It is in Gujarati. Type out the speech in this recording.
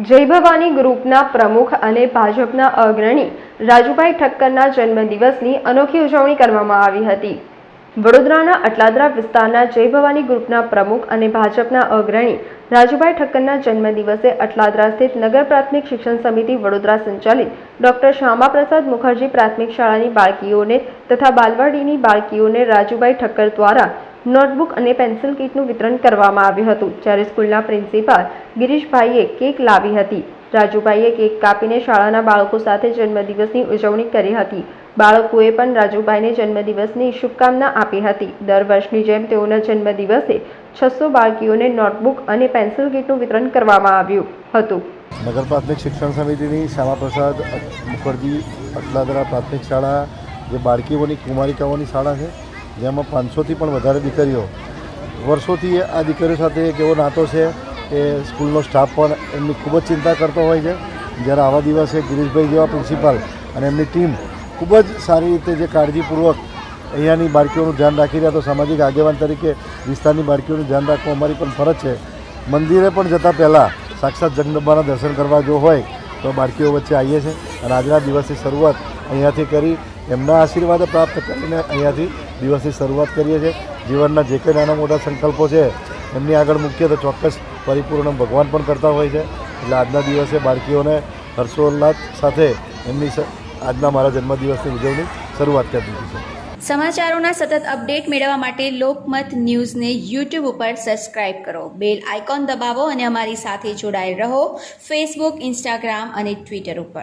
જય ભવાની ગ્રુપના પ્રમુખ અને ભાજપના અગ્રણી રાજુભાઈ ઠક્કરના જન્મદિવસની અનોખી ઉજવણી કરવામાં આવી હતી. વડોદરાના અટલાદરા વિસ્તારના જય ભવાની ગ્રુપના પ્રમુખ અને ભાજપના અગ્રણી રાજુભાઈ ઠક્કરના જન્મદિવસે અટલાદરા સ્થિત નગર પ્રાથમિક શિક્ષણ સમિતિ વડોદરા સંચાલિત ડોક્ટર શ્યામાપ્રસાદ મુખર્જી પ્રાથમિક શાળાની બાળકીઓને તથા બાલવાડીની બાળકીઓને રાજુભાઈ ઠક્કર દ્વારા નોટબુક અને પેન્સિલ કીટનું વિતરણ કરવામાં આવ્યું હતું. જ્યારે સ્કૂલના પ્રિન્સિપાલ ગિરીશભાઈએ કેક લાવી હતી. રાજુભાઈએ કેક કાપીને શાળાના બાળકો સાથે જન્મદિવસની ઉજવણી કરી હતી. બાળકોએ પણ રાજુભાઈને જન્મદિવસની શુભકામના આપી હતી. દર વર્ષની જેમ તેઓના જન્મદિવસે છસો બાળકીઓને નોટબુક અને પેન્સિલ કીટનું વિતરણ કરવામાં આવ્યું હતું. નગર પ્રાથમિક શિક્ષણ સમિતિની શ્યામાપ્રસાદ મુખર્જી અટલાદરા પ્રાથમિક શાળા, જે બાળકીઓની કુમારિકાઓની શાળા છે જેમાં પાંચસોથી પણ વધારે દીકરીઓ. વર્ષોથી આ દીકરીઓ સાથે એક એવો નાતો છે કે સ્કૂલનો સ્ટાફ પણ એમની ખૂબ જ ચિંતા કરતો હોય છે. જ્યારે આવા દિવસે ગિરીશભાઈ જેવા પ્રિન્સિપાલ અને એમની ટીમ ખૂબ જ સારી રીતે જે કાળજીપૂર્વક અહીંયાની બાળકીઓનું ધ્યાન રાખી રહ્યા તો સામાજિક આગેવાન તરીકે વિસ્તારની બાળકીઓનું ધ્યાન રાખવું અમારી પણ ફરજ છે. મંદિરે પણ જતાં પહેલાં સાક્ષાત જગદંબાના દર્શન કરવા જો હોય તો બાળકીઓ વચ્ચે આવીએ છીએ અને આજના દિવસની શરૂઆત અહીંયાથી કરી, એમના આશીર્વાદ પ્રાપ્ત કરીને અહીંયાથી દિવસની શરૂઆત કરીએ છીએ. જીવનના જે કંઈ નાના મોટા સંકલ્પો છે, એમની આગળ મૂકીએ તો ચોક્કસ પરિપૂર્ણ ભગવાન પણ કરતા હોય છે. એટલે આજના દિવસે બાળકીઓને હર્ષોલ્લાસ સાથે એમની આજના મારા જન્મદિવસની ઉજવણી શરૂઆત કરી દીધી છે. સમાચારોના સતત અપડેટ મેળવવા માટે લોકમત ન્યૂઝને યુટ્યુબ ઉપર સબસ્ક્રાઇબ કરો. બેલ આઇકોન દબાવો અને અમારી સાથે જોડાયેલ રહો. ફેસબુક, ઇન્સ્ટાગ્રામ અને ટ્વિટર ઉપર.